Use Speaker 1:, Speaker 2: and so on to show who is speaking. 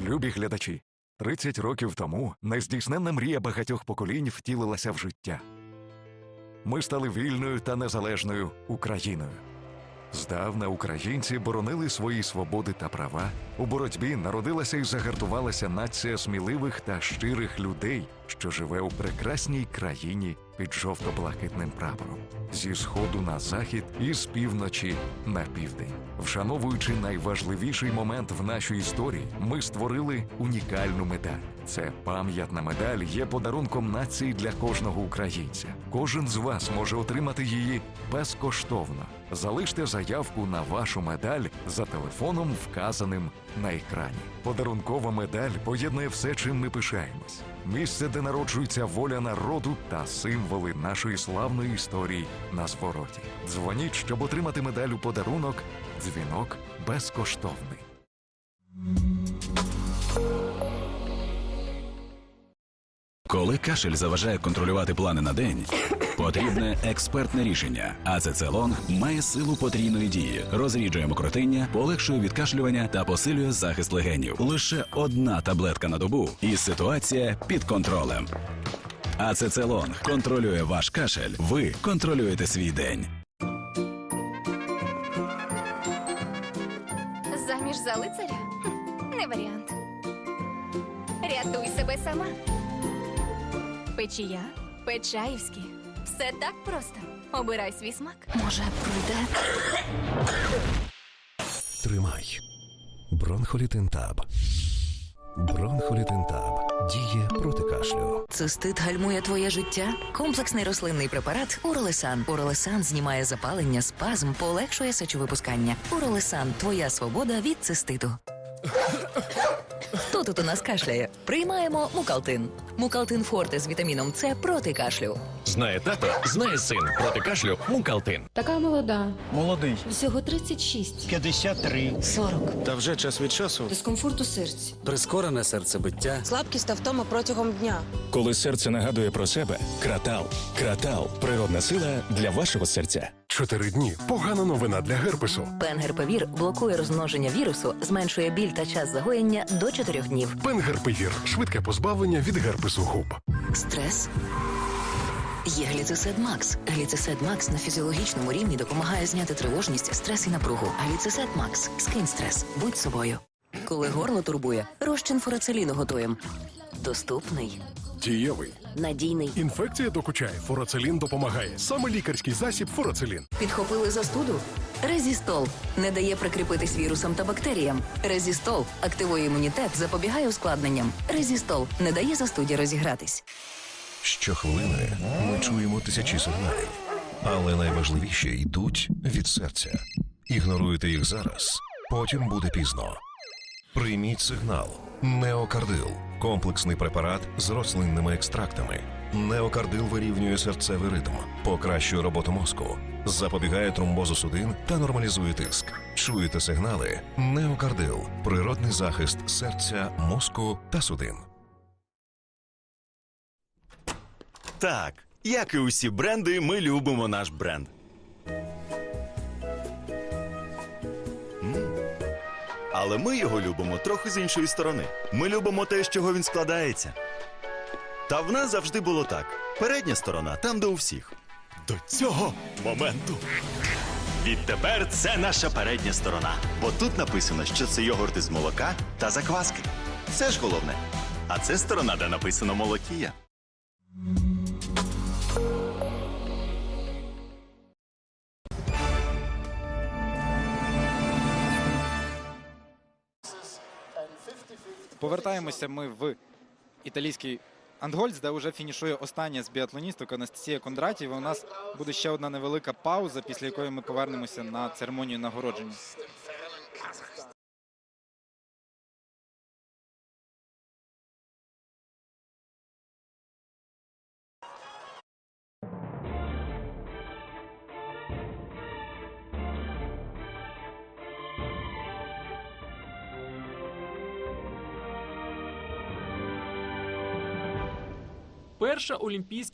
Speaker 1: Любі глядачі, 30 років тому нездійсненна мрія багатьох поколінь втілилася в життя. Ми стали вільною та незалежною Україною. Здавна українці боронили свої свободи та права. У боротьбі народилася і загартувалася нація сміливих та щирих людей, що живе у прекрасній країні під жовто-блакитним прапором, зі сходу на захід і з півночі на південь. Вшановуючи найважливіший момент в нашій історії, ми створили унікальну медаль. Це пам'ятна медаль є подарунком нації для кожного українця. Кожен з вас може отримати її безкоштовно. Залиште заявку на вашу медаль за телефоном, вказаним на екрані. Подарункова медаль поєднує все, чим ми пишаємось. Місце, де народжується воля народу та символи нашої славної історії на звороті. Дзвоніть, щоб отримати медаль у подарунок. Дзвінок безкоштовний.
Speaker 2: Коли кашель заважає контролювати плани на день, потрібне експертне рішення. Ацецелонг має силу потрійної дії, розріджує мокротиння, полегшує відкашлювання та посилює захист легенів. Лише одна таблетка на добу, і ситуація під контролем. Ацецелонг контролює ваш кашель. Ви контролюєте свій день.
Speaker 3: Заміж за лицаря? Не варіант. Рятуй себе сама. Печія, Печаївські. Все так просто. Обирай свій смак. Може, пройде?
Speaker 4: Тримай. Бронхолітинтаб. Бронхолітинтаб. Діє проти кашлю.
Speaker 5: Цистит гальмує твоє життя? Комплексний рослинний препарат Уролесан. Уролесан знімає запалення, спазм, полегшує сечовипускання. Уролесан твоя свобода від циститу. Хто тут у нас кашляє? Приймаємо мукалтин. Мукалтин Форте з вітаміном С проти кашлю.
Speaker 6: Знає тато, знає син. Проти кашлю Мукалтин.
Speaker 7: Така молода.
Speaker 8: Молодий.
Speaker 7: Всього 36.
Speaker 8: 53.
Speaker 7: 40.
Speaker 8: Та вже час від часу.
Speaker 7: Дискомфорт у серці.
Speaker 9: Прискорене серцебиття.
Speaker 7: Слабкість та втома протягом дня.
Speaker 6: Коли серце нагадує про себе, кратал. Кратал природна сила для вашого серця.
Speaker 4: Чотири дні. Погана новина для герпесу.
Speaker 5: Пенгерпевір блокує розмноження вірусу, зменшує біль та час загоєння до 4 днів.
Speaker 4: Пенгерпивір. Швидке позбавлення від герпесу губ.
Speaker 5: Стрес. Є гліцисед Макс. Гліцисед Макс на фізіологічному рівні допомагає зняти тривожність, стрес і напругу. Гліцисед Макс. Скинь стрес. Будь собою. Коли горло турбує, розчин фурацеліну готуємо. Доступний,
Speaker 4: Дієвий.
Speaker 5: надійний.
Speaker 4: Інфекція докучає. Фурацелін допомагає. Саме лікарський засіб фурацелін.
Speaker 5: Підхопили застуду? Резістол не дає прикріпитись вірусам та бактеріям. Резістол активує імунітет, запобігає ускладненням. Резістол не дає застуді розігратись.
Speaker 4: Щохвилини ми чуємо тисячі сигналів, але найважливіші йдуть від серця. Ігноруєте їх зараз, потім буде пізно. Прийміть сигнал. Неокардил комплексний препарат з рослинними екстрактами. Неокардил вирівнює серцевий ритм, покращує роботу мозку, запобігає тромбозу судин та нормалізує тиск. Чуєте сигнали? Неокардил природний захист серця, мозку та судин.
Speaker 10: Так, як і усі бренди, ми любимо наш бренд. Але ми його любимо трохи з іншої сторони. Ми любимо те, з чого він складається. Та в нас завжди було так: передня сторона там, де у всіх. До цього моменту. Відтепер це наша передня сторона. Бо тут написано, що це йогурт із молока та закваски. Це ж головне. А це сторона, де написано молокія.
Speaker 8: Повертаємося ми в італійський Ангольц, де вже фінішує остання з біатлоністок Анастасія Кондратів. У нас буде ще одна невелика пауза, після якої ми повернемося на церемонію нагородження.
Speaker 11: Перша олімпійська